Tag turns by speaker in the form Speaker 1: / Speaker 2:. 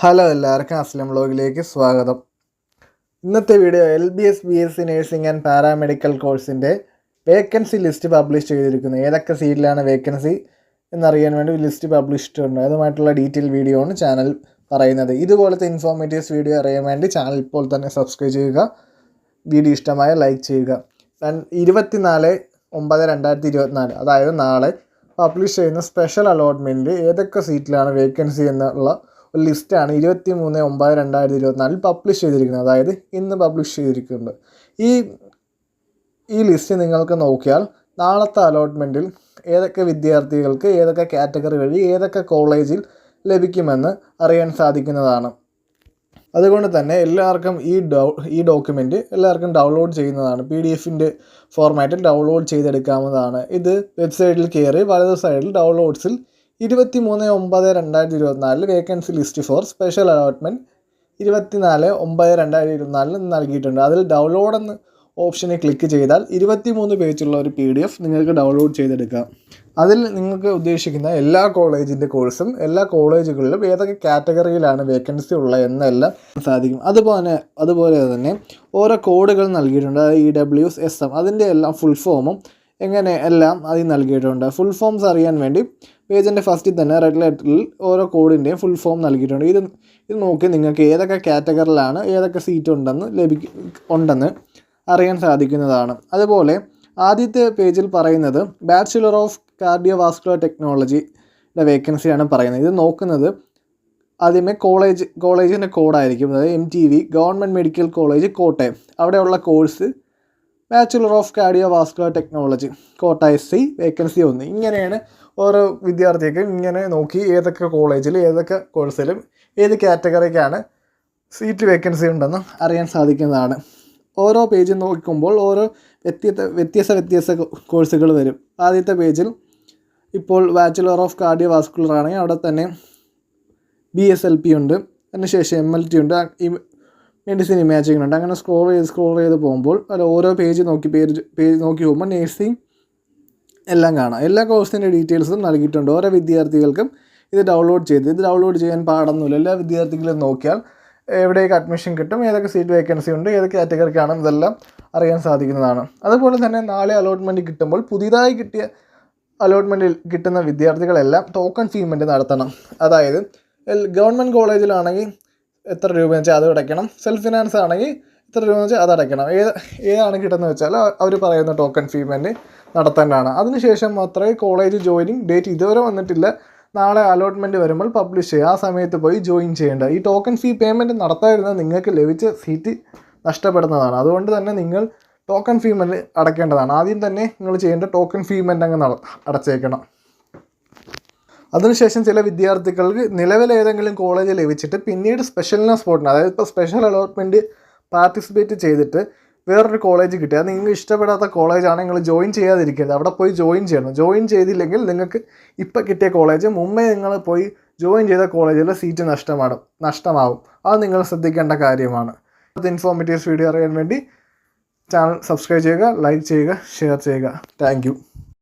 Speaker 1: Hello എല്ലാവർക്കും അസ്ലം വ്ലോഗിലേക്ക് സ്വാഗതം. ഇന്നത്തെ video L B S B S C nursing and paramedical കോഴ്സിന്റെ വേക്കൻസി ലിസ്റ്റ് പബ്ലിഷ് ചെയ്തിരിക്കുന്നത് ഏതൊക്കെ സീറ്റിലാണ് വേക്കൻസി എന്നറിയാൻ വേണ്ടി ലിസ്റ്റ് പബ്ലിഷ് ചെയ്തിട്ടുണ്ട്. അതുമായിട്ടുള്ള ഡീറ്റെയിൽ വീഡിയോ ആണ് ചാനൽ പറയുന്നത്. ഇതുപോലത്തെ ഇൻഫോർമേറ്റീവ്സ് വീഡിയോ അറിയാൻ വേണ്ടി ചാനൽ ഇപ്പോൾ തന്നെ സബ്സ്ക്രൈബ് ചെയ്യുക. വീഡിയോ ഇഷ്ടമായ ലൈക്ക് ചെയ്യുക. ഇരുപത്തി നാല് ഒമ്പത് രണ്ടായിരത്തി ഇരുപത്തിനാല് അതായത് നാളെ പബ്ലിഷ് ചെയ്യുന്ന സ്പെഷ്യൽ അലോട്ട്മെന്റ് ഏതൊക്കെ സീറ്റിലാണ് വേക്കൻസി എന്നുള്ള ഒരു ലിസ്റ്റാണ് ഇരുപത്തി മൂന്ന് ഒമ്പത് രണ്ടായിരത്തി ഇരുപത്തിനാലിൽ പബ്ലിഷ് ചെയ്തിരിക്കുന്നത്. അതായത് ഇന്ന് പബ്ലിഷ് ചെയ്തിരിക്കുന്നുണ്ട്. ഈ ഈ ലിസ്റ്റ് നിങ്ങൾക്ക് നോക്കിയാൽ നാളത്തെ അലോട്ട്മെന്റിൽ ഏതൊക്കെ വിദ്യാർത്ഥികൾക്ക് ഏതൊക്കെ കാറ്റഗറി വഴി ഏതൊക്കെ കോളേജിൽ ലഭിക്കുമെന്ന് അറിയാൻ സാധിക്കുന്നതാണ്. അതുകൊണ്ട് തന്നെ എല്ലാവർക്കും ഈ ഡോ ഈ ഡോക്യുമെന്റ് എല്ലാവർക്കും ഡൗൺലോഡ് ചെയ്യുന്നതാണ്. പി ഡി എഫിന്റെ ഫോർമാറ്റിൽ ഡൗൺലോഡ് ചെയ്തെടുക്കാവുന്നതാണ്. ഇത് വെബ്സൈറ്റിൽ കയറി വലത് സൈഡിൽ ഡൗൺലോഡ്സിൽ ഇരുപത്തി മൂന്ന് ഒമ്പത് രണ്ടായിരത്തി ഇരുപത്തിനാലിൽ vacancy list for special allotment ഇരുപത്തിനാല് ഒമ്പത് രണ്ടായിരത്തി ഇരുപത്തിനാലിൽ നൽകിയിട്ടുണ്ട്. അതിൽ ഡൗൺലോഡ് എന്ന് ഓപ്ഷനെ ക്ലിക്ക് ചെയ്താൽ ഇരുപത്തി മൂന്ന് പേജുള്ള ഒരു പി ഡി എഫ് നിങ്ങൾക്ക് ഡൗൺലോഡ് ചെയ്തെടുക്കാം. അതിൽ നിങ്ങൾക്ക് ഉദ്ദേശിക്കുന്ന എല്ലാ കോളേജിന്റെ കോഴ്സും എല്ലാ കോളേജുകളിലും ഏതൊക്കെ കാറ്റഗറിയിലാണ് വേക്കൻസി ഉള്ളത് എന്നെല്ലാം സാധിക്കും. അതുപോലെ അതുപോലെ തന്നെ ഓരോ കോഡുകൾ നൽകിയിട്ടുണ്ട്. അതായത് ഇ ഡബ്ല്യൂസ് എസ് എം അതിന്റെ എല്ലാം ഫുൾ ഫോമും എങ്ങനെ എല്ലാം അതിൽ നൽകിയിട്ടുണ്ട്? ഫുൾ ഫോംസ് അറിയാൻ വേണ്ടി പേജിന്റെ ഫസ്റ്റിൽ തന്നെ റെഡ് ലെറ്ററിൽ ഓരോ കോഡിന്റെയും ഫുൾ ഫോം നൽകിയിട്ടുണ്ട്. ഇത് ഇത് നോക്കി നിങ്ങൾക്ക് ഏതൊക്കെ കാറ്റഗറിയിലാണ് ഏതൊക്കെ സീറ്റ് ഉണ്ടെന്ന് ലഭിക്ക ഉണ്ടെന്ന് അറിയാൻ സാധിക്കുന്നതാണ്. അതുപോലെ ആദ്യത്തെ പേജിൽ പറയുന്നത് ബാച്ചുലർ ഓഫ് കാർഡിയോവാസ്കുലർ ടെക്നോളജിയുടെ വേക്കൻസിയാണ് പറയുന്നത്. ഇത് നോക്കുന്നത് ആദ്യമേ കോളേജ് കോളേജിന്റെ കോഡായിരിക്കും അതായത് M T V government medical college Kottayam. അവിടെയുള്ള course bachelor of cardio vascular technology quota S C vacancy ഒന്ന്. ഇങ്ങനെയാണ് ഓരോ വിദ്യാർത്ഥിക്കും ഇങ്ങനെ നോക്കി ഏതൊക്കെ കോളേജിൽ ഏതൊക്കെ കോഴ്സിലും ഏത് കാറ്റഗറിക്കാണ് സീറ്റ് വേക്കൻസി ഉണ്ടെന്ന് അറിയാൻ സാധിക്കുന്നതാണ്. ഓരോ പേജ് നോക്കുമ്പോൾ ഓരോ വ്യത്യസ്ത വ്യത്യസ്ത വ്യത്യസ്ത കോഴ്സുകൾ വരും. ആദ്യത്തെ പേജിൽ ഇപ്പോൾ ബാച്ചുലർ ഓഫ് കാർഡിയോ വാസ്കുലർ ആണെങ്കിൽ അവിടെ തന്നെ ബി എസ് എൽ പി ഉണ്ട്. അതിനുശേഷം എം എൽ ടി ഉണ്ട്. മെഡിസിൻ ഇമാജിങ് ഉണ്ട് അങ്ങനെ സ്ക്രോൾ ചെയ്ത് സ്ക്രോൾ ചെയ്ത് പോകുമ്പോൾ അല്ല ഓരോ പേജ് നോക്കി പേജ് പേജ് നോക്കി പോകുമ്പോൾ നേഴ്സിംഗ് എല്ലാം കാണാം. എല്ലാ കോഴ്സിന്റെ ഡീറ്റെയിൽസും നൽകിയിട്ടുണ്ട്. ഓരോ വിദ്യാർത്ഥികൾക്കും ഇത് ഡൗൺലോഡ് ചെയ്ത് ഇത് ഡൗൺലോഡ് ചെയ്യാൻ പാടൊന്നുമില്ല. എല്ലാ വിദ്യാർത്ഥികളും നോക്കിയാൽ എവിടെയൊക്കെ അഡ്മിഷൻ കിട്ടും ഏതൊക്കെ സീറ്റ് വേക്കൻസി ഉണ്ട് ഏതൊക്കെ കാറ്റഗറിക്കാണ് ഇതെല്ലാം അറിയാൻ സാധിക്കുന്നതാണ്. അതുപോലെ തന്നെ നാളെ അലോട്ട്മെന്റ് കിട്ടുമ്പോൾ പുതിയതായി കിട്ടിയ അലോട്ട്മെന്റിൽ കിട്ടുന്ന വിദ്യാർത്ഥികളെല്ലാം ടോക്കൺ പേയ്മെന്റ് നടത്തണം. അതായത് ഗവൺമെന്റ് കോളേജിലാണെങ്കിൽ എത്ര രൂപ വെച്ചാൽ അത് അടയ്ക്കണം. സെൽഫ് ഫിനാൻസ് ആണെങ്കിൽ ഇത്ര രൂപ വെച്ചാൽ അത് അടയ്ക്കണം. ഏത് ഏതാണ് കിട്ടുന്നത് വെച്ചാൽ അവർ പറയുന്ന ടോക്കൺ പേയ്മെന്റ് നടത്തേണ്ടതാണ് അതിനുശേഷം മാത്രമേ കോളേജ് ജോയിനിങ് ഡേറ്റ് ഇതുവരെ വന്നിട്ടില്ല. നാളെ അലോട്ട്മെന്റ് വരുമ്പോൾ പബ്ലിഷ് ചെയ്യുക ആ സമയത്ത് പോയി ജോയിൻ ചെയ്യേണ്ട. ഈ ടോക്കൺ ഫീ പേയ്മെന്റ് നടത്താതിരുന്നാൽ നിങ്ങൾക്ക് ലഭിച്ച സീറ്റ് നഷ്ടപ്പെടുന്നതാണ്. അതുകൊണ്ട് തന്നെ നിങ്ങൾ ടോക്കൺ ഫീമെന്റ് അടയ്ക്കേണ്ടതാണ്. ആദ്യം തന്നെ നിങ്ങൾ ചെയ്യേണ്ട ടോക്കൺ ഫീമെന്റ് അങ്ങ് അടച്ചേക്കണം. അതിനുശേഷം ചില വിദ്യാർത്ഥികൾക്ക് നിലവിൽ ഏതെങ്കിലും കോളേജ് ലഭിച്ചിട്ട് പിന്നീട് സ്പെഷ്യലിന സ്പോട്ടിന് അതായത് ഇപ്പോൾ സ്പെഷ്യൽ അലോട്ട്മെന്റ് പാർട്ടിസിപ്പേറ്റ് ചെയ്തിട്ട് വേറൊരു കോളേജ് കിട്ടി അത് നിങ്ങൾക്ക് ഇഷ്ടപ്പെടാത്ത കോളേജാണ് നിങ്ങൾ ജോയിൻ ചെയ്യാതിരിക്കരുത്. അവിടെ പോയി ജോയിൻ ചെയ്യണം. ജോയിൻ ചെയ്തില്ലെങ്കിൽ നിങ്ങൾക്ക് ഇപ്പോൾ കിട്ടിയ കോളേജ് മുമ്പേ നിങ്ങൾ പോയി ജോയിൻ ചെയ്ത കോളേജിൽ സീറ്റ് നഷ്ടമാണ് നഷ്ടമാവും. അത് നിങ്ങൾ ശ്രദ്ധിക്കേണ്ട കാര്യമാണ്. അത് ഇൻഫോർമേറ്റീവ്സ് വീഡിയോ അറിയാൻ വേണ്ടി ചാനൽ സബ്സ്ക്രൈബ് ചെയ്യുക ലൈക്ക് ചെയ്യുക ഷെയർ ചെയ്യുക. താങ്ക്